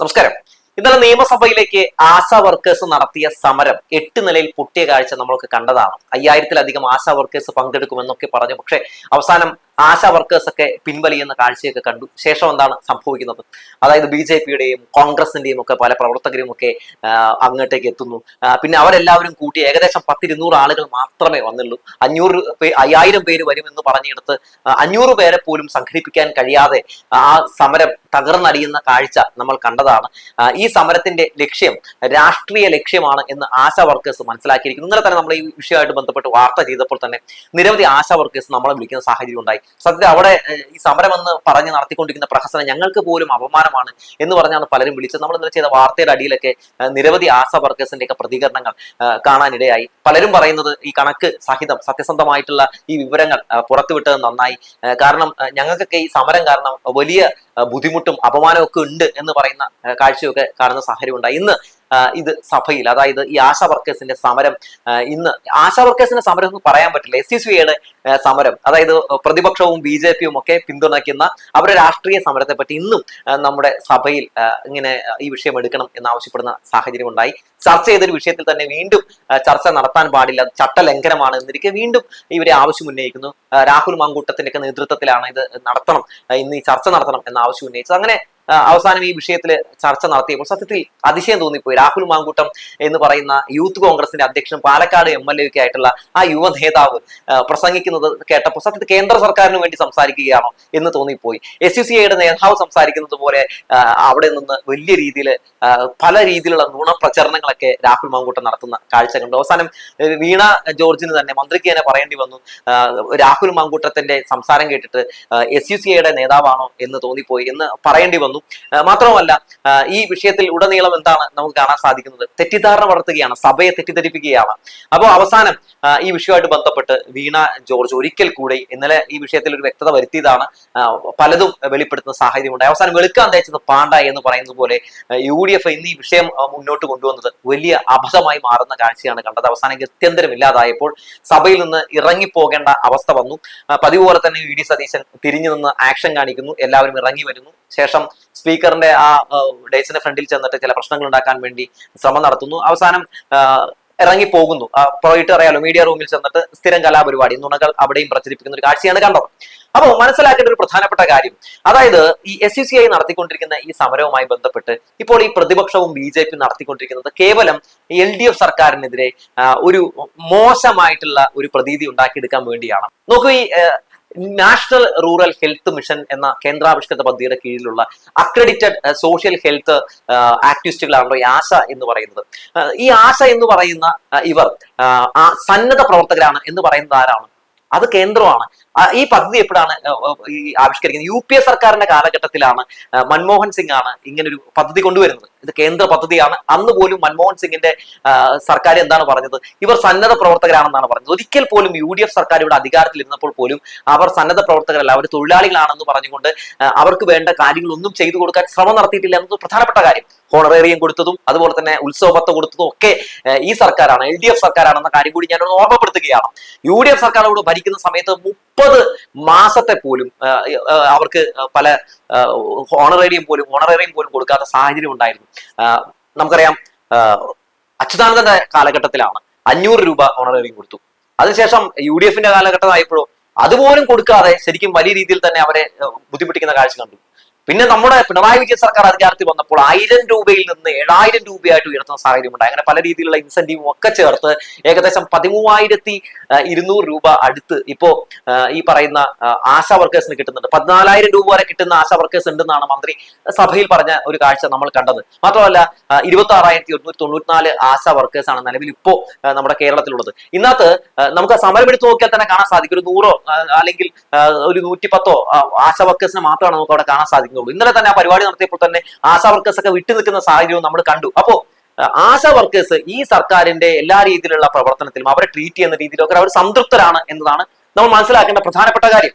നമസ്കാരം. ഇന്നലെ നിയമസഭയിലേക്ക് ആശാ വർക്കേഴ്സ് നടത്തിയ സമരം എട്ട് നിലയിൽ പൊട്ടിയ കാഴ്ച നമ്മളൊക്കെ കണ്ടതാണ്. അയ്യായിരത്തിലധികം ആശാ വർക്കേഴ്സ് പങ്കെടുക്കുമെന്നൊക്കെ പറഞ്ഞു. പക്ഷേ അവസാനം ആശാ വർക്കേഴ്സ് ഒക്കെ പിൻവലിയുന്ന കാഴ്ചയൊക്കെ കണ്ടു. ശേഷം എന്താണ് സംഭവിക്കുന്നത്? അതായത് ബി ജെ പിയുടെയും കോൺഗ്രസിന്റെയും ഒക്കെ പല പ്രവർത്തകരും ഒക്കെ അങ്ങോട്ടേക്ക് എത്തുന്നു. പിന്നെ അവരെല്ലാവരും കൂട്ടി ഏകദേശം പത്തിരുന്നൂറ് ആളുകൾ മാത്രമേ വന്നുള്ളൂ. അഞ്ഞൂറ് അയ്യായിരം പേര് വരുമെന്ന് പറഞ്ഞെടുത്ത് അഞ്ഞൂറ് പേരെ പോലും സംഘടിപ്പിക്കാൻ കഴിയാതെ ആ സമരം തകർന്നടിയുന്ന കാഴ്ച നമ്മൾ കണ്ടതാണ്. ഈ സമരത്തിന്റെ ലക്ഷ്യം രാഷ്ട്രീയ ലക്ഷ്യമാണ് എന്ന് ആശാ വർക്കേഴ്സ് മനസ്സിലാക്കിയിരിക്കുന്നു. ഇന്നലെ തന്നെ നമ്മൾ ഈ വിഷയമായിട്ട് ബന്ധപ്പെട്ട് വാർത്ത ചെയ്തപ്പോൾ തന്നെ നിരവധി ആശാ വർക്കേഴ്സ് നമ്മളെ വിളിക്കുന്ന സാഹചര്യം ഉണ്ടായി. സത്യത്തിൽ അവിടെ ഈ സമരം എന്ന് പറഞ്ഞ് നടത്തിക്കൊണ്ടിരിക്കുന്ന പ്രഹസനം ഞങ്ങൾക്ക് പോലും അപമാനമാണ് എന്ന് പറഞ്ഞാണ് പലരും വിളിച്ചത്. നമ്മൾ ഇന്നലെ ചെയ്ത വാർത്തയുടെ അടിയിലൊക്കെ നിരവധി ആസ വർക്കേഴ്സിന്റെ ഒക്കെ പ്രതികരണങ്ങൾ കാണാനിടയായി. പലരും പറയുന്നത് ഈ കണക്ക് സഹിതം സത്യസന്ധമായിട്ടുള്ള ഈ വിവരങ്ങൾ പുറത്തുവിട്ടത് നന്നായി. കാരണം ഞങ്ങൾക്കൊക്കെ ഈ സമരം കാരണം വലിയ ബുദ്ധിമുട്ടും അപമാനവും ഒക്കെ ഉണ്ട് എന്ന് പറയുന്ന കാഴ്ചയൊക്കെ കാണുന്ന സാഹചര്യം ഉണ്ടായി ഇന്ന് ഇത് സഭയിൽ അതായത് ഈ ആശാ വർക്കേഴ്സിന്റെ സമരം ഇന്ന് ആശാ വർക്കേഴ്സിന്റെ സമരം എന്ന് പറയാൻ പറ്റില്ല. എസ് സി സമരം അതായത് പ്രതിപക്ഷവും ബി ജെ പിയും ഒക്കെ പിന്തുണയ്ക്കുന്ന അവരുടെ രാഷ്ട്രീയ സമരത്തെ പറ്റി ഇന്നും നമ്മുടെ സഭയിൽ ഇങ്ങനെ ഈ വിഷയം എടുക്കണം എന്നാവശ്യപ്പെടുന്ന സാഹചര്യം ഉണ്ടായി. ചർച്ച ചെയ്തൊരു വിഷയത്തിൽ തന്നെ വീണ്ടും ചർച്ച നടത്താൻ പാടില്ല. ചട്ടലംഘനമാണ് എന്നിരിക്കെ വീണ്ടും ഇവരെ ആവശ്യം ഉന്നയിക്കുന്നു. രാഹുൽ മാങ്കൂട്ടത്തിന്റെ ഒക്കെ നേതൃത്വത്തിലാണ് ഇത് നടത്തണം. ഇന്ന് ഈ ചർച്ച നടത്തണം എന്ന ആവശ്യം ഉന്നയിച്ചത്. അങ്ങനെ അവസാനം ഈ വിഷയത്തിൽ ചർച്ച നടത്തിയപ്പോൾ സത്യത്തിൽ അതിശയം തോന്നിപ്പോയി. രാഹുൽ മാങ്കൂട്ടം എന്ന് പറയുന്ന യൂത്ത് കോൺഗ്രസിന്റെ അധ്യക്ഷനും പാലക്കാട് എം എൽ എ ആയിട്ടുള്ള ആ യുവ നേതാവ് പ്രസംഗിക്കുന്നത് കേട്ടപ്പോൾ സത്യത്തിൽ കേന്ദ്ര സർക്കാരിന് വേണ്ടി സംസാരിക്കുകയാണോ എന്ന് തോന്നിപ്പോയി. എസ് യു സി ഐയുടെ നേതാവ് സംസാരിക്കുന്നത് പോലെ അവിടെ നിന്ന് വലിയ രീതിയിൽ പല രീതിയിലുള്ള നുണപ്രചരണങ്ങളൊക്കെ രാഹുൽ മാങ്കൂട്ടം നടത്തുന്ന കാഴ്ച കണ്ടു അവസാനം വീണ ജോർജിന് തന്നെ മന്ത്രിക്ക് തന്നെ പറയേണ്ടി വന്നു രാഹുൽ മാങ്കൂട്ടത്തിന്റെ സംസാരം കേട്ടിട്ട് എസ് യു സി ഐയുടെ നേതാവാണോ എന്ന് തോന്നിപ്പോയി എന്ന് പറയേണ്ടി വന്നു. ആ, മാത്രമല്ല ഈ വിഷയത്തിൽ ഉടനീളം എന്താണ് നമുക്ക് കാണാൻ സാധിക്കുന്നത്? തെറ്റിദ്ധാരണ വളർത്തുകയാണ് സഭയെ തെറ്റിദ്ധരിപ്പിക്കുകയാണ്. അപ്പോൾ അവസാനം ഈ വിഷയമായിട്ട് ബന്ധപ്പെട്ട് വീണ ജോർജ് ഒരിക്കൽ കൂടി ഇന്നലെ ഈ വിഷയത്തിൽ ഒരു വ്യക്തത വരുത്തിയതാണ്. പലതും വെളിപ്പെടുത്തുന്ന സാഹചര്യമുണ്ടായി അവസാനം വെളുക്കാൻ തേച്ചത് പാണ്ട എന്ന് പറയുന്നത് പോലെ യു ഡി എഫ് ഇന്ന് ഈ വിഷയം മുന്നോട്ട് കൊണ്ടുവന്നത് വലിയ അബദ്ധമായി മാറുന്ന കാഴ്ചയാണ് കണ്ടത്. അവസാനം ഗത്യന്തരം ഇല്ലാതായപ്പോൾ സഭയിൽ നിന്ന് ഇറങ്ങിപ്പോകേണ്ട അവസ്ഥ വന്നു. പതിവ് പോലെ തന്നെ യു ഡി സതീശൻ തിരിഞ്ഞു നിന്ന് ആക്ഷൻ കാണിക്കുന്നു. എല്ലാവരും ഇറങ്ങി വരുന്നു. ശേഷം സ്പീക്കറിന്റെ ആ ഡേസിന്റെ ഫ്രണ്ടിൽ ചെന്നിട്ട് ചില പ്രശ്നങ്ങൾ ഉണ്ടാക്കാൻ വേണ്ടി ശ്രമം നടത്തുന്നു. അവസാനം ഇറങ്ങി പോകുന്നു പോയിട്ട് അറിയാലോ മീഡിയ റൂമിൽ ചെന്നിട്ട് സ്ഥിരം കലാപരിപാടി നുണകൾ അവിടെയും പ്രചരിപ്പിക്കുന്ന ഒരു കാഴ്ചയാണ് കണ്ടത്. അപ്പോൾ മനസ്സിലാക്കേണ്ട ഒരു പ്രധാനപ്പെട്ട കാര്യം അതായത് ഈ എസ് യു സി ഐ നടത്തിക്കൊണ്ടിരിക്കുന്ന ഈ സമരവുമായി ബന്ധപ്പെട്ട് ഇപ്പോൾ ഈ പ്രതിപക്ഷവും ബി ജെ പി നടത്തിക്കൊണ്ടിരിക്കുന്നത് കേവലം എൽ ഡി എഫ് സർക്കാരിനെതിരെ ഒരു മോശമായിട്ടുള്ള ഒരു പ്രതീതി ഉണ്ടാക്കിയെടുക്കാൻ വേണ്ടിയാണ്. നോക്കൂ ഈ നാഷണൽ റൂറൽ ഹെൽത്ത് മിഷൻ എന്ന കേന്ദ്രാവിഷ്കൃത പദ്ധതിയുടെ കീഴിലുള്ള അക്രഡിറ്റഡ് സോഷ്യൽ ഹെൽത്ത് ആക്ടിവിസ്റ്റുകളാണല്ലോ ഈ ആശ എന്ന് പറയുന്നത്. ഈ ആശ എന്ന് പറയുന്ന ഇവർ സന്നദ്ധ പ്രവർത്തകരാണ് എന്ന് പറയുന്നത് ആരാണ്? അത് കേന്ദ്രമാണ്. ഈ പദ്ധതി എപ്പോഴാണ് ആവിഷ്കരിക്കുന്നത്? യു പി എ സർക്കാരിന്റെ കാലഘട്ടത്തിലാണ് മൻമോഹൻ സിംഗ് ആണ് ഇങ്ങനൊരു പദ്ധതി കൊണ്ടുവരുന്നത്. ഇത് കേന്ദ്ര പദ്ധതിയാണ്. അന്ന് പോലും മൻമോഹൻ സിംഗിന്റെ സർക്കാർ എന്താണ് പറഞ്ഞത്? ഇവർ സന്നദ്ധ പ്രവർത്തകരാണെന്നാണ് പറഞ്ഞത്. ഒരിക്കൽ പോലും യു ഡി എഫ് സർക്കാർ ഇവിടെ അധികാരത്തിലിരുന്നപ്പോൾ പോലും അവർ സന്നദ്ധ പ്രവർത്തകരല്ല. അവർ തൊഴിലാളികളാണെന്ന് പറഞ്ഞുകൊണ്ട് അവർക്ക് വേണ്ട കാര്യങ്ങളൊന്നും ചെയ്തു കൊടുക്കാൻ ശ്രമം നടത്തിയിട്ടില്ല എന്നത് പ്രധാനപ്പെട്ട കാര്യം. ഹോണറേറിയം കൊടുത്തതും അതുപോലെ തന്നെ ഉത്സവപത്ത് കൊടുത്തതും ഒക്കെ ഈ സർക്കാരാണ് എൽ ഡി എഫ് സർക്കാരാണെന്ന കാര്യം കൂടി ഞാനൊന്ന് ഓർമ്മപ്പെടുത്തുകയാണ്. യു ഡി എഫ് സർക്കാർ അവിടെ ഭരിക്കുന്ന സമയത്ത് മുപ്പത് മാസത്തെ പോലും അവർക്ക് പല ഹോണറേറിയം പോലും ഹോണറേറിയം പോലും കൊടുക്കാത്ത സാഹചര്യം ഉണ്ടായിരുന്നു. നമുക്കറിയാം അച്യുതാനന്ദന്റെ കാലഘട്ടത്തിലാണ് അഞ്ഞൂറ് രൂപ ഓണറേറിയം കൊടുത്തു. അതിനുശേഷം യു ഡി എഫിന്റെ കാലഘട്ടമായപ്പോഴോ അതുപോലും കൊടുക്കാതെ ശരിക്കും വലിയ രീതിയിൽ തന്നെ അവരെ ബുദ്ധിമുട്ടിക്കുന്ന കാഴ്ച കണ്ടു. പിന്നെ നമ്മുടെ പിണറായി വിജയൻ സർക്കാർ അധികാരത്തിൽ വന്നപ്പോൾ ആയിരം രൂപയിൽ നിന്ന് ഏഴായിരം രൂപയായിട്ട് ഉയർത്തുന്ന സാഹചര്യമുണ്ടായി. അങ്ങനെ പല രീതിയിലുള്ള ഇൻസെന്റീവും ഒക്കെ ചേർത്ത് ഏകദേശം പതിമൂവായിരത്തി ഇരുന്നൂറ് രൂപ അടുത്ത് ഇപ്പോ ഈ പറയുന്ന ആശാ വർക്കേഴ്സിന് കിട്ടുന്നുണ്ട്. പതിനാലായിരം രൂപ വരെ കിട്ടുന്ന ആശാ വർക്കേഴ്സ് ഉണ്ടെന്നാണ് മന്ത്രി സഭയിൽ പറഞ്ഞ ഒരു കാഴ്ച നമ്മൾ കണ്ടത്. മാത്രമല്ല ഇരുപത്തി ആറായിരത്തി ഒരുന്നൂറ്റി തൊണ്ണൂറ്റിനാല് ആശാ വർക്കേഴ്സ് ആണ് നിലവിൽ ഇപ്പോ നമ്മുടെ കേരളത്തിലുള്ളത്. ഇന്നത്തെ നമുക്ക് ആ സമരം എടുത്ത് നോക്കിയാൽ തന്നെ കാണാൻ സാധിക്കും. ഒരു നൂറോ അല്ലെങ്കിൽ ഒരു നൂറ്റിപ്പത്തോ പത്തോ ആശാ വർക്കേഴ്സിനെ മാത്രമാണ് നമുക്ക് അവിടെ കാണാൻ സാധിക്കുന്നുള്ളൂ ഇന്നലെ തന്നെ ആ പരിപാടി നടത്തിയപ്പോൾ തന്നെ ആശാ വർക്കേഴ്സ് ഒക്കെ വിട്ടു നിൽക്കുന്ന സാഹചര്യവും നമ്മൾ കണ്ടു. അപ്പോ ആശാ വർക്കേഴ്സ് ഈ സർക്കാരിന്റെ എല്ലാ രീതിയിലുള്ള പ്രവർത്തനത്തിലും അവരെ ട്രീറ്റ് ചെയ്യുന്ന രീതിയിലൊക്കെ അവർ സംതൃപ്തരാണ് എന്നതാണ് നമ്മൾ മനസ്സിലാക്കേണ്ട പ്രധാനപ്പെട്ട കാര്യം.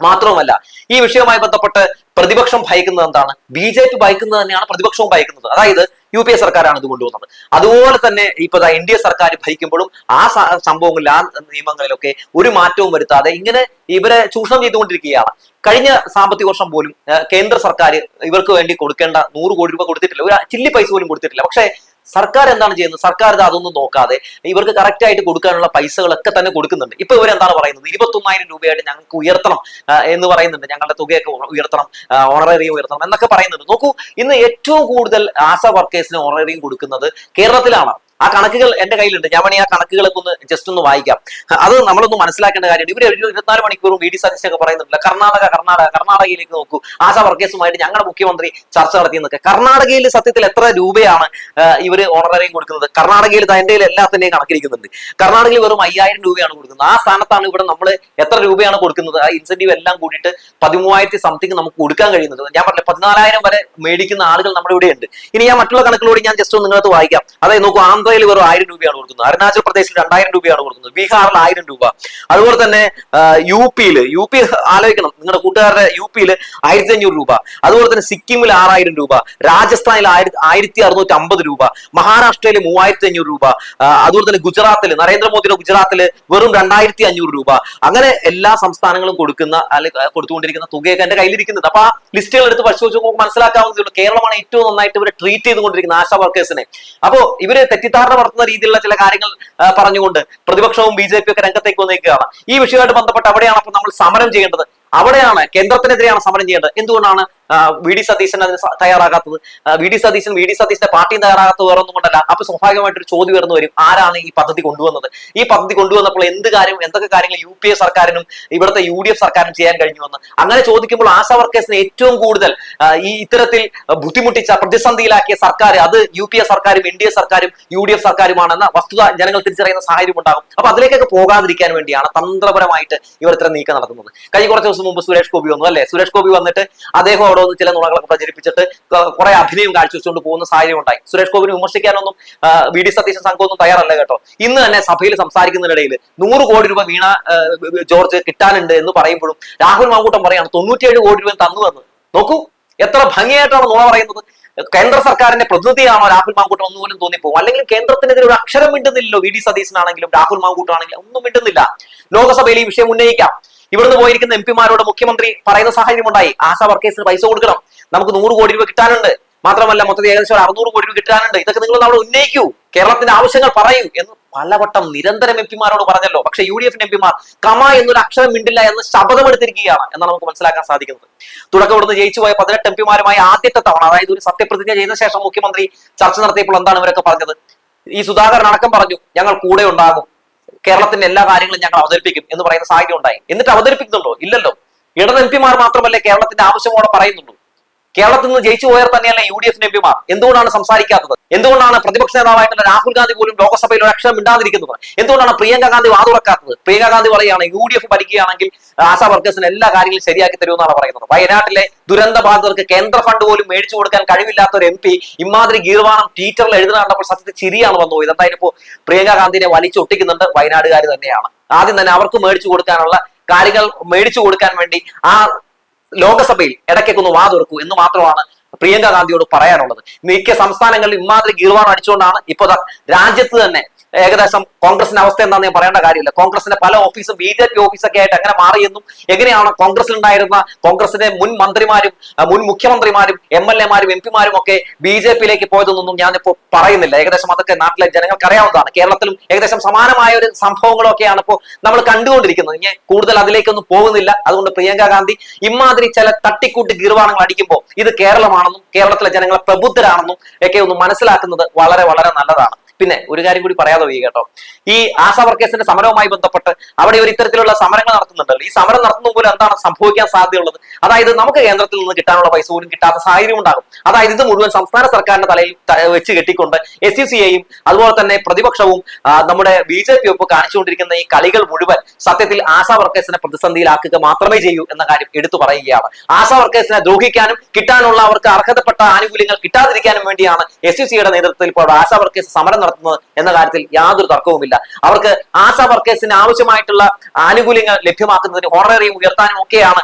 മാത്രവുമല്ല ഈ വിഷയവുമായി ബന്ധപ്പെട്ട് പ്രതിപക്ഷം ഭയക്കുന്നത് എന്താണ്? ബി ജെ പി ഭയക്കുന്നത് തന്നെയാണ് പ്രതിപക്ഷവും ഭയക്കുന്നത്. അതായത് യു പി എ സർക്കാരാണ് ഇത് കൊണ്ടുവന്നത്. അതുപോലെ തന്നെ ഇപ്പൊ എൻ ഡി എ സർക്കാർ ഭരിക്കുമ്പോഴും ആ സംഭവങ്ങളിൽ ആ നിയമങ്ങളിലൊക്കെ ഒരു മാറ്റവും വരുത്താതെ ഇങ്ങനെ ഇവരെ ചൂഷണം ചെയ്തുകൊണ്ടിരിക്കുകയാണ്. കഴിഞ്ഞ സാമ്പത്തിക വർഷം പോലും കേന്ദ്ര സർക്കാർ ഇവർക്ക് വേണ്ടി കൊടുക്കേണ്ട നൂറ് കോടി രൂപ കൊടുത്തിട്ടില്ല. ഒരു ചില്ലി പൈസ പോലും കൊടുത്തിട്ടില്ല. പക്ഷേ സർക്കാർ എന്താണ് ചെയ്യുന്നത്? സർക്കാർ ഇത് അതൊന്നും നോക്കാതെ ഇവർക്ക് കറക്റ്റ് ആയിട്ട് കൊടുക്കാനുള്ള പൈസകളൊക്കെ തന്നെ കൊടുക്കുന്നുണ്ട്. ഇപ്പൊ ഇവരെന്താണ് പറയുന്നത്? ഇരുപത്തൊന്നായിരം രൂപയായിട്ട് ഞങ്ങൾക്ക് ഉയർത്തണം എന്ന് പറയുന്നുണ്ട്. ഞങ്ങളുടെ തുകയൊക്കെ ഉയർത്തണം ഓണറേറിയം ഉയർത്തണം എന്നൊക്കെ പറയുന്നുണ്ട്. നോക്കൂ ഇന്ന് ഏറ്റവും കൂടുതൽ ആശ വർക്കേഴ്സിന് ഓണറേറിയം കൊടുക്കുന്നത് കേരളത്തിലാണ്. ആ കണക്കുകൾ എന്റെ കയ്യിലുണ്ട്. ഞാൻ വേണമെങ്കിൽ ആ കണക്കുകളൊക്കെ ഒന്ന് ജസ്റ്റ് ഒന്ന് വായിക്കാം. അത് നമ്മളൊന്ന് മനസ്സിലാക്കേണ്ട കാര്യമാണ്. ഇവർ ഒരു ഇരുപത്തിനാല് മണിക്കൂറും വി ഡി സതീശൊക്കെ പറയുന്നുണ്ട് കർണാടക കർണാടക കർണാടകയിലേക്ക് നോക്കൂ. ആശാ വർഗീസുമായിട്ട് ഞങ്ങളുടെ മുഖ്യമന്ത്രി ചർച്ച നടത്തിയെന്നൊക്കെ. കർണാടകയിൽ സത്യത്തിൽ എത്ര രൂപയാണ് ഇവർ ഓണറേറിയം കൊടുക്കുന്നത്? കർണാടകയിൽ അതിന്റെ എല്ലാത്തിന്റെയും കണക്കിരിക്കുന്നുണ്ട്. കർണാടകയിൽ വെറും അയ്യായിരം രൂപയാണ് കൊടുക്കുന്നത്. ആ സ്ഥാനത്താണ് ഇവിടെ നമ്മൾ എത്ര രൂപയാണ് കൊടുക്കുന്നത്? ആ ഇൻസെന്റീവ് എല്ലാം കൂടിയിട്ട് പതിമൂവായിരത്തി സംതിങ് നമുക്ക് കൊടുക്കാൻ കഴിയുന്നത്. ഞാൻ പറഞ്ഞില്ല പതിനാലായിരം വരെ മേടിക്കുന്ന ആളുകൾ നമ്മുടെ ഇവിടെ ഉണ്ട് ഇനി ഞാൻ മറ്റുള്ള കണക്കുകളോട് ഞാൻ ജസ്റ്റ് ഒന്ന് നിങ്ങൾക്ക് വായിക്കാം. അതായത് നോക്കൂ ആന്ധ്രയിൽ വെറും ആയിരം രൂപയാണ് കൊടുക്കുന്നത്. അരുണാചൽ പ്രദേശിൽ രണ്ടായിരം രൂപയാണ് കൊടുക്കുന്നത്. ബീഹാറിൽ ആയിരം രൂപ. അതുപോലെ തന്നെ യു പിയിൽ യു പി ആലോചിക്കണം. നിങ്ങളുടെ കൂട്ടുകാരുടെ യു പിയിൽ ആയിരത്തി അഞ്ഞൂറ് രൂപ. അതുപോലെ തന്നെ സിക്കിമിൽ ആറായിരം രൂപ. രാജസ്ഥാനിൽ ആയിരത്തി ആയിരത്തി അറുന്നൂറ്റി അമ്പത് രൂപ. മഹാരാഷ്ട്രയിൽ മൂവായിരത്തി അഞ്ഞൂറ് രൂപ അതുപോലെ തന്നെ ഗുജറാത്തിൽ നരേന്ദ്രമോദിയുടെ ഗുജറാത്തിൽ വെറും രണ്ടായിരത്തി അഞ്ഞൂറ് രൂപ. അങ്ങനെ എല്ലാ സംസ്ഥാനങ്ങളും കൊടുക്കുന്ന അല്ലെങ്കിൽ കൊടുത്തുകൊണ്ടിരിക്കുന്ന തുകയൊക്കെ എന്റെ കയ്യിലിരിക്കുന്നുണ്ട്. അപ്പൊ ആ ലിസ്റ്റുകൾ എടുത്ത് പരിശോധിച്ച് നമുക്ക് മനസ്സിലാക്കാവുന്നതേ ഉള്ളൂ. കേരളമാണ് ഏറ്റവും നന്നായിട്ട് ഇവരെ ട്രീറ്റ് ചെയ്തുകൊണ്ടിരിക്കുന്ന ആശാ വർക്കേഴ്സിനെ അപ്പോ ഇവർ തെറ്റിദ്ധാരണ വളർത്തുന്ന രീതിയിലുള്ള ചില കാര്യങ്ങൾ പറഞ്ഞുകൊണ്ട് പ്രതിപക്ഷവും ബി ജെ പി ഒക്കെ രംഗത്തേക്ക് വന്നേക്കുകയാണ് ഈ വിഷയമായിട്ട് ബന്ധപ്പെട്ട് അവിടെയാണ് അപ്പൊ നമ്മൾ സമരം ചെയ്യേണ്ടത്. അവിടെയാണ് കേന്ദ്രത്തിനെതിരെയാണ് സമരം ചെയ്യേണ്ടത്. എന്തുകൊണ്ടാണ് വി ഡി സതീശൻ അതിന് തയ്യാറാകാത്തത്. V D Satheesan V D സതീശന്റെ പാർട്ടിയും തയ്യാറാകാത്തത് വേറെ ഒന്നും കൊണ്ടല്ല. അപ്പൊ സ്വാഭാവികമായിട്ട് ഒരു ചോദ്യം ഉയർന്നു വരും. ആരാണ് ഈ പദ്ധതി കൊണ്ടുവന്നത്? ഈ പദ്ധതി കൊണ്ടുവന്നപ്പോൾ എന്ത് കാര്യം എന്തൊക്കെ കാര്യങ്ങൾ യു പി എ സർക്കാരിനും ഇവിടുത്തെ യു ഡി എഫ് സർക്കാരിനും ചെയ്യാൻ കഴിഞ്ഞുവെന്ന്. അങ്ങനെ ചോദിക്കുമ്പോൾ ആശാ വർക്കേഴ്സിന് ഏറ്റവും കൂടുതൽ ഈ ഇത്തരത്തിൽ ബുദ്ധിമുട്ടിച്ച പ്രതിസന്ധിയിലാക്കിയ സർക്കാർ അത് യു പി എ സർക്കാരും എൻ ഡി എ സർക്കാരും യു ഡി എഫ് സർക്കാരുമാണെന്ന വസ്തുത ജനങ്ങൾ തിരിച്ചറിയുന്ന സാഹചര്യം ഉണ്ടാകും. അപ്പൊ അതിലേക്കൊക്കെ പോകാതിരിക്കാൻ വേണ്ടിയാണ് തന്ത്രപരമായിട്ട് ഇവർ ഇത്ര നീക്കം നടത്തുന്നത്. കഴിഞ്ഞ കുറച്ച് ദിവസം മുമ്പ് സുരേഷ് ഗോപി വന്നു അല്ലെ? സുരേഷ് ഗോപി വന്നിട്ട് അദ്ദേഹം വന്ന് ചില നുണകളൊക്കെ പ്രചരിപ്പിച്ചിട്ട് കുറെ അഭിനയം കാഴ്ചവെച്ചുകൊണ്ട് പോകുന്ന സാഹചര്യം ഉണ്ടായി സുരേഷ് ഗോപിനെ വിമർശിക്കാനൊന്നും വി ഡി സതീശൻ സംഘമൊന്നും തയ്യാറല്ല കേട്ടോ. ഇന്ന് തന്നെ സഭയിൽ സംസാരിക്കുന്നതിനിടയിൽ നൂറ് കോടി രൂപ വീണ ജോർജ് കിട്ടാനുണ്ട് എന്ന് പറയുമ്പോഴും രാഹുൽ മാങ്കൂട്ടം പറയാണ് തൊണ്ണൂറ്റിയേഴ് കോടി രൂപ തന്നു എന്ന് നോക്കൂ എത്ര ഭംഗിയായിട്ടാണ് നുണ പറയുന്നത്. കേന്ദ്ര സർക്കാരിന്റെ പ്രതിനിധിയാണോ രാഹുൽ മാങ്കൂട്ടം ഒന്നും പോലും തോന്നിപ്പോകും. അല്ലെങ്കിൽ കേന്ദ്രത്തിനെതിരെ ഒരു അക്ഷരം മിണ്ടുന്നില്ലല്ലോ വി ഡി സതീശനാണെങ്കിലും രാഹുൽ മാങ്കൂട്ടാണെങ്കിലും ഒന്നും മിണ്ടുന്നില്ല. ലോകസഭയിൽ ഈ വിഷയം ഉന്നയിക്കാം. ഇവിടുന്ന് പോയിരിക്കുന്ന എം പിമാരോട് മുഖ്യമന്ത്രി പറയുന്ന സാഹചര്യം ഉണ്ടായി ആശാ വർക്കേഴ്സിന് പൈസ കൊടുക്കണം. നമുക്ക് നൂറ് കോടി രൂപ കിട്ടാനുണ്ട്. മാത്രമല്ല മൊത്തത്തിൽ ഏകദേശം അറുന്നൂറ് കോടി രൂപ കിട്ടാനുണ്ട്. ഇതൊക്കെ നിങ്ങൾ അവിടെ ഉന്നയിക്കൂ. കേരളത്തിന്റെ ആവശ്യങ്ങൾ പറയൂ എന്ന് പലവട്ടം നിരന്തരം എം പിമാരോട് പറഞ്ഞല്ലോ. പക്ഷെ യു ഡി എഫിന്റെ എം പിമാർ കമ എന്നൊരു അക്ഷരം മിണ്ടില്ല എന്ന് ശബ്ദമെടുത്തിരിക്കുകയാണ് എന്നാണ് നമുക്ക് മനസ്സിലാക്കാൻ സാധിക്കുന്നത്. തുടക്കം ഇവിടുന്ന് ജയിച്ചു പോയ പതിനെട്ട് എം പിമാരുമായി ആദ്യത്തെ തവണ അതായത് ഒരു സത്യപ്രതിജ്ഞ ചെയ്ത ശേഷം മുഖ്യമന്ത്രി ചർച്ച നടത്തിയപ്പോൾ എന്താണ് ഇവരൊക്കെ പറഞ്ഞത്? ഈ സുധാകരൻ അടക്കം പറഞ്ഞു ഞങ്ങൾ കൂടെ ഉണ്ടാകും. കേരളത്തിന്റെ എല്ലാ കാര്യങ്ങളും ഞങ്ങൾ അവതരിപ്പിക്കും എന്ന് പറയുന്ന സാഹചര്യം ഉണ്ടായി. എന്നിട്ട് അവതരിപ്പിക്കുന്നുണ്ടോ? ഇല്ലല്ലോ. ഇടത് എം പിമാർ മാത്രമല്ലേ കേരളത്തിന്റെ ആവശ്യമോടെ പറയുന്നുള്ളൂ. കേരളത്തിൽ നിന്ന് ജയിച്ചു പോയവർ തന്നെയല്ല യു ഡി എഫിന്റെ എംപിമാർ? എന്തുകൊണ്ടാണ് സംസാരിക്കാത്തത്? എന്തുകൊണ്ടാണ് പ്രതിപക്ഷ നേതാവായിട്ടുള്ള രാഹുൽ ഗാന്ധി പോലും ലോക്സഭയിൽ ഒരു അക്ഷരം ഇണ്ടാതിരിക്കുന്നത് എന്തുകൊണ്ടാണ് പ്രിയങ്ക ഗാന്ധി വാതുറക്കാത്തത്? പ്രിയങ്ക ഗാന്ധി പറയുകയാണ് യു ഡി എഫ് ഭരിക്കുകയാണെങ്കിൽ ആശാ വർക്കേഴ്സിന് എല്ലാ കാര്യങ്ങളും ശരിയാക്കി തരുമെന്നാണ് പറയുന്നത്. വയനാട്ടിലെ ദുരന്ത ബാധിതർക്ക് കേന്ദ്ര ഫണ്ട് പോലും മേടിച്ചു കൊടുക്കാൻ കഴിവില്ലാത്ത ഒരു എം പി ഇമാതിരി ഗീർവാണം ട്വീറ്ററിൽ എഴുതുന്ന കണ്ടപ്പോൾ സത്യത്തിൽ ചിരിയാണ് വന്നു പോയത് എന്തായാലും ഇപ്പോ പ്രിയങ്ക ഗാന്ധിനെ വലിച്ചൊട്ടിക്കുന്നുണ്ട് വയനാടുകാർ തന്നെയാണ്. ആദ്യം തന്നെ അവർക്ക് മേടിച്ചു കൊടുക്കാനുള്ള കാര്യങ്ങൾ മേടിച്ചു കൊടുക്കാൻ വേണ്ടി ആ ലോകസഭയിൽ ഇടയ്ക്കൊക്കെ ഒന്ന് വാതൊർക്കൂ എന്ന് മാത്രമാണ് പ്രിയങ്ക ഗാന്ധിയോട് പറയാനുള്ളത്. മിക്ക സംസ്ഥാനങ്ങളിൽ ഇമാതിരി ഗീർവാണം അടിച്ചുകൊണ്ടാണ് ഇപ്പൊ ദാ രാജ്യത്ത് തന്നെ ഏകദേശം കോൺഗ്രസിന്റെ അവസ്ഥ എന്താണെന്ന് ഞാൻ പറയേണ്ട കാര്യമില്ല. കോൺഗ്രസിന്റെ പല ഓഫീസും ബി ജെ പി ഓഫീസൊക്കെ ആയിട്ട് എങ്ങനെ മാറിയെന്നും എങ്ങനെയാണ് കോൺഗ്രസിൽ ഉണ്ടായിരുന്ന കോൺഗ്രസിന്റെ മുൻ മന്ത്രിമാരും മുൻ മുഖ്യമന്ത്രിമാരും എം എൽ എമാരും എം പിമാരും ഒക്കെ ബി ജെ പിയിലേക്ക് പോയതെന്നൊന്നും ഞാനിപ്പോ പറയുന്നില്ല. ഏകദേശം അതൊക്കെ നാട്ടിലെ ജനങ്ങൾക്ക് അറിയാവുന്നതാണ്. കേരളത്തിലും ഏകദേശം സമാനമായ ഒരു സംഭവങ്ങളൊക്കെയാണ് ഇപ്പോൾ നമ്മൾ കണ്ടുകൊണ്ടിരിക്കുന്നത്. ഇനി കൂടുതൽ അതിലേക്കൊന്നും പോകുന്നില്ല. അതുകൊണ്ട് പ്രിയങ്ക ഗാന്ധി ഇമാതിരി ചില തട്ടിക്കൂട്ടി ഗീർവാണങ്ങൾ അടിക്കുമ്പോൾ ഇത് കേരളമാണെന്നും കേരളത്തിലെ ജനങ്ങളെ പ്രബുദ്ധരാണെന്നും ഒക്കെ ഒന്ന് മനസ്സിലാക്കുന്നത് വളരെ വളരെ നല്ലതാണ്. പിന്നെ ഒരു കാര്യം കൂടി പറയാതെ വയ്യ കേട്ടോ. ഈ ആശാ വർക്കേഴ്സിന്റെ സമരവുമായി ബന്ധപ്പെട്ട് അവിടെ ഒരു ഇത്തരത്തിലുള്ള സമരങ്ങൾ നടത്തുന്നുണ്ടല്ലോ. ഈ സമരം നടത്തുന്ന പോലും എന്താണ് സംഭവിക്കാൻ സാധ്യതയുള്ളത്? അതായത് നമുക്ക് കേന്ദ്രത്തിൽ നിന്ന് കിട്ടാനുള്ള പൈസ പോലും കിട്ടാത്ത സാഹചര്യം ഉണ്ടാകും. അതായത് ഇത് മുഴുവൻ സംസ്ഥാന സർക്കാരിന്റെ തലയിൽ വെച്ച് കെട്ടിക്കൊണ്ട് എസ് യു സിയെയും അതുപോലെ തന്നെ പ്രതിപക്ഷവും നമ്മുടെ ബി ജെ പി ഒപ്പ് കാണിച്ചുകൊണ്ടിരിക്കുന്ന ഈ കളികൾ മുഴുവൻ സത്യത്തിൽ ആശാ വർക്കേഴ്സിനെ പ്രതിസന്ധിയിലാക്കുക മാത്രമേ ചെയ്യൂ എന്ന കാര്യം എടുത്തു പറയുകയാണ്. ആശാ വർക്കേഴ്സിനെ ദ്രോഹിക്കാനും കിട്ടാനുള്ള അവർക്ക് അർഹതപ്പെട്ട ആനുകൂല്യങ്ങൾ കിട്ടാതിരിക്കാനും വേണ്ടിയാണ് എസ് യു സിയുടെ നേതൃത്വത്തിൽ ഇപ്പോൾ ആശാ വർക്കേഴ്സ് സമരം നടത്തുന്നത് എന്ന കാര്യത്തിൽ യാതൊരു തർക്കവുമില്ല. അവർക്ക് ആശാ വർക്കേഴ്സിന് ആവശ്യമായിട്ടുള്ള ആനുകൂല്യങ്ങൾ ലഭ്യമാക്കുന്നതിന് ഹോണറേറിയം ഉയർത്താനും ഒക്കെയാണ്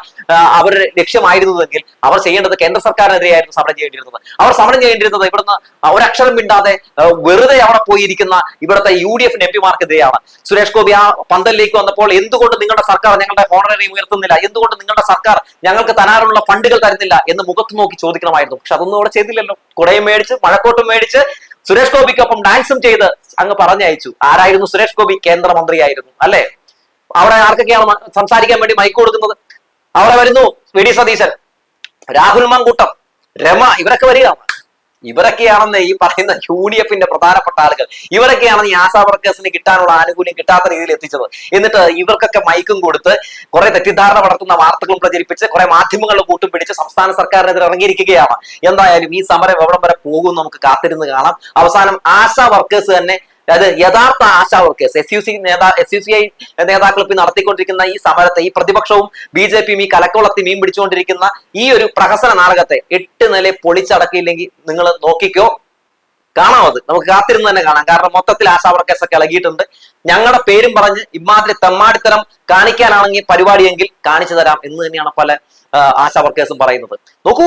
അവരുടെ ലക്ഷ്യമായിരുന്നതെങ്കിൽ അവർ ചെയ്യേണ്ടത് കേന്ദ്ര സർക്കാരിനെതിരെയായിരുന്നു സമരം ചെയ്യേണ്ടിയിരുന്നത്. അവർ സമരം ചെയ്യേണ്ടിയിരുന്നത് ഇവിടുന്ന് ഒരക്ഷരം മിണ്ടാതെ വെറുതെ അവിടെ പോയിരിക്കുന്ന ഇവിടുത്തെ യു ഡി എഫിന്റെ എം സുരേഷ് ഗോപി ആ പന്തലിലേക്ക് വന്നപ്പോൾ എന്തുകൊണ്ട് നിങ്ങളുടെ സർക്കാർ ഞങ്ങളുടെ ഹോണറേറിയം ഉയർത്തുന്നില്ല? എന്തുകൊണ്ട് നിങ്ങളുടെ സർക്കാർ ഞങ്ങൾക്ക് തരാനുള്ള ഫണ്ടുകൾ തരുന്നില്ല എന്ന് മുഖത്ത് നോക്കി ചോദിക്കണമായിരുന്നു. പക്ഷെ അതൊന്നും അവിടെ ചെയ്തില്ലല്ലോ. കുടയും മേടിച്ച് മഴക്കോട്ടും മേടിച്ച് സുരേഷ് ഗോപിക്കൊപ്പം ഡാൻസും ചെയ്ത് അങ്ങ് പറഞ്ഞയച്ചു. ആരായിരുന്നു സുരേഷ് ഗോപി? കേന്ദ്രമന്ത്രിയായിരുന്നു അല്ലെ? അവിടെ ആർക്കൊക്കെയാണ് സംസാരിക്കാൻ വേണ്ടി മൈക്ക് കൊടുക്കുന്നത്? അവിടെ വരുന്നു വി ഡി സതീശൻ രാഹുൽ മാങ്കൂട്ടം രമ ഇവരൊക്കെ വരികയാണ്. ഇവരൊക്കെയാണെന്ന് ഈ പറയുന്ന യു ഡി എഫിന്റെ പ്രധാനപ്പെട്ട ആളുകൾ. ഇവരൊക്കെയാണ് ഈ ആശാ വർക്കേഴ്സിന് കിട്ടാനുള്ള ആനുകൂല്യം കിട്ടാത്ത രീതിയിൽ എത്തിച്ചത്. എന്നിട്ട് ഇവർക്കൊക്കെ മൈക്കും കൊടുത്ത് കുറെ തെറ്റിദ്ധാരണ വളർത്തുന്ന വാർത്തകളും പ്രചരിപ്പിച്ച് കുറെ മാധ്യമങ്ങളിൽ കൂട്ടും പിടിച്ച് സംസ്ഥാന സർക്കാരിനെതിരെ ഇറങ്ങിയിരിക്കുകയാണ്. എന്തായാലും ഈ സമരം എവിടം വരെ പോകും നമുക്ക് കാത്തിരുന്ന് കാണാം. അവസാനം ആശാ വർക്കേഴ്സ് തന്നെ അത് യഥാർത്ഥ Asha workers S U C നേതാ എസ് യു സി ഐ നേതാക്കൾ ഇപ്പം നടത്തിക്കൊണ്ടിരിക്കുന്ന ഈ സമരത്തെ ഈ പ്രതിപക്ഷവും ബി ജെ പിയും ഈ കലക്കോളത്തി മീൻ പിടിച്ചുകൊണ്ടിരിക്കുന്ന ഈ ഒരു പ്രഹസന നാടകത്തെ എട്ട് നില പൊളിച്ചടക്കിയില്ലെങ്കിൽ നിങ്ങൾ നോക്കിക്കോ. കാണാം അത്. നമുക്ക് കാത്തിരുന്ന് തന്നെ കാണാം. കാരണം മൊത്തത്തിൽ ആശാ വർക്കേഴ്സ് ഒക്കെ ഇളകിയിട്ടുണ്ട്. ഞങ്ങളുടെ പേരും പറഞ്ഞ് ഇമാതിരി തെമ്മാടിത്തരം കാണിക്കാനാണെങ്കിൽ പരിപാടിയെങ്കിൽ കാണിച്ചു തരാം എന്ന് തന്നെയാണ് പല ആശാ വർക്കേഴ്സും പറയുന്നത്. നോക്കൂ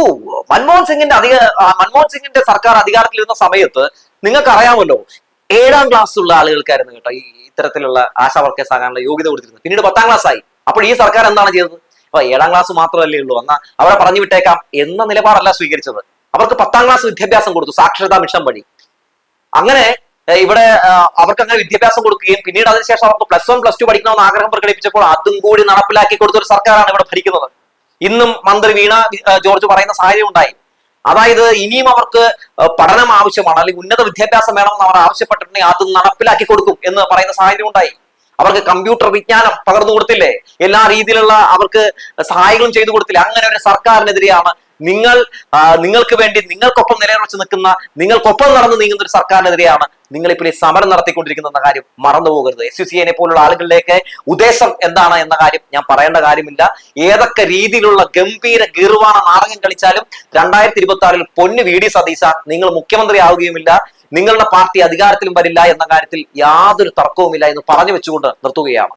മൻമോഹൻ സിംഗിന്റെ അധിക മൻമോഹൻ സിംഗിന്റെ സർക്കാർ അധികാരത്തിലിരുന്ന സമയത്ത് നിങ്ങൾക്ക് അറിയാമല്ലോ ഏഴാം ഉള്ള ആളുകൾക്കായിരുന്നു കേട്ടോ ഈ ഇത്തരത്തിലുള്ള ആശാ വർക്കേഴ്സ് ആകാനുള്ള യോഗ്യത കൊടുത്തിരുന്നത്. പിന്നീട് പത്താം ക്ലാസ് ആയി അപ്പോൾ ഈ സർക്കാർ എന്താണ് ചെയ്തത്? അപ്പൊ ഏഴാം ക്ലാസ് മാത്രമല്ലേ ഉള്ളൂ. എന്നാ അവരെ പറഞ്ഞു വിട്ടേക്കാം എന്ന നിലപാടല്ല സ്വീകരിച്ചത്. അവർക്ക് പത്താം ക്ലാസ് വിദ്യാഭ്യാസം കൊടുത്തു സാക്ഷരതാ മിഷൻ വഴി അങ്ങനെ ഇവിടെ അവർക്ക് അങ്ങനെ വിദ്യാഭ്യാസം കൊടുക്കുകയും പിന്നീട് അതിനുശേഷം അവർക്ക് പ്ലസ് വൺ പ്ലസ് ടു പഠിക്കണമെന്ന് ആഗ്രഹം പ്രകടിപ്പിച്ചപ്പോൾ അതും കൂടി നടപ്പിലാക്കി കൊടുത്ത ഒരു സർക്കാരാണ് ഇവിടെ ഭരിക്കുന്നത്. ഇന്നും മന്ത്രി വീണ ജോർജ് പറയുന്ന സാഹചര്യം ഉണ്ടായി. അതായത് ഇനിയും അവർക്ക് പഠനം ആവശ്യമാണ് അല്ലെങ്കിൽ ഉന്നത വിദ്യാഭ്യാസം വേണമെന്ന് അവർ ആവശ്യപ്പെട്ടിട്ടുണ്ടെങ്കിൽ അത് നടപ്പിലാക്കി കൊടുക്കും എന്ന് പറയുന്ന സാഹചര്യം ഉണ്ടായി. അവർക്ക് കമ്പ്യൂട്ടർ വിജ്ഞാനം പകർന്നു കൊടുത്തില്ലേ? എല്ലാ രീതിയിലുള്ള അവർക്ക് സഹായങ്ങളും ചെയ്തു കൊടുത്തില്ലേ? അങ്ങനെ ഒരു സർക്കാരിനെതിരെയാണ് നിങ്ങൾ നിങ്ങൾക്ക് വേണ്ടി നിങ്ങൾക്കൊപ്പം നിലയുറച്ച് നിൽക്കുന്ന നിങ്ങൾക്കൊപ്പം നടന്ന് നീങ്ങുന്ന ഒരു സർക്കാരിനെതിരെയാണ് നിങ്ങൾ ഇപ്പോൾ ഈ സമരം നടത്തിക്കൊണ്ടിരിക്കുന്ന കാര്യം മറന്നു പോകരുത്. എസ് യു സി എനെ പോലുള്ള ആളുകളിലേക്ക് ഉദ്ദേശം എന്താണ് എന്ന കാര്യം ഞാൻ പറയേണ്ട കാര്യമില്ല. ഏതൊക്കെ രീതിയിലുള്ള ഗംഭീര ഗീർവാണ നാടകം കളിച്ചാലും രണ്ടായിരത്തി ഇരുപത്തി ആറിൽ പൊന്ന് വി ഡി സതീശ നിങ്ങൾ മുഖ്യമന്ത്രി ആവുകയുമില്ല. നിങ്ങളുടെ പാർട്ടി അധികാരത്തിലും വരില്ല എന്ന കാര്യത്തിൽ യാതൊരു തർക്കവുമില്ല എന്ന് പറഞ്ഞു വെച്ചുകൊണ്ട് നിർത്തുകയാണ്.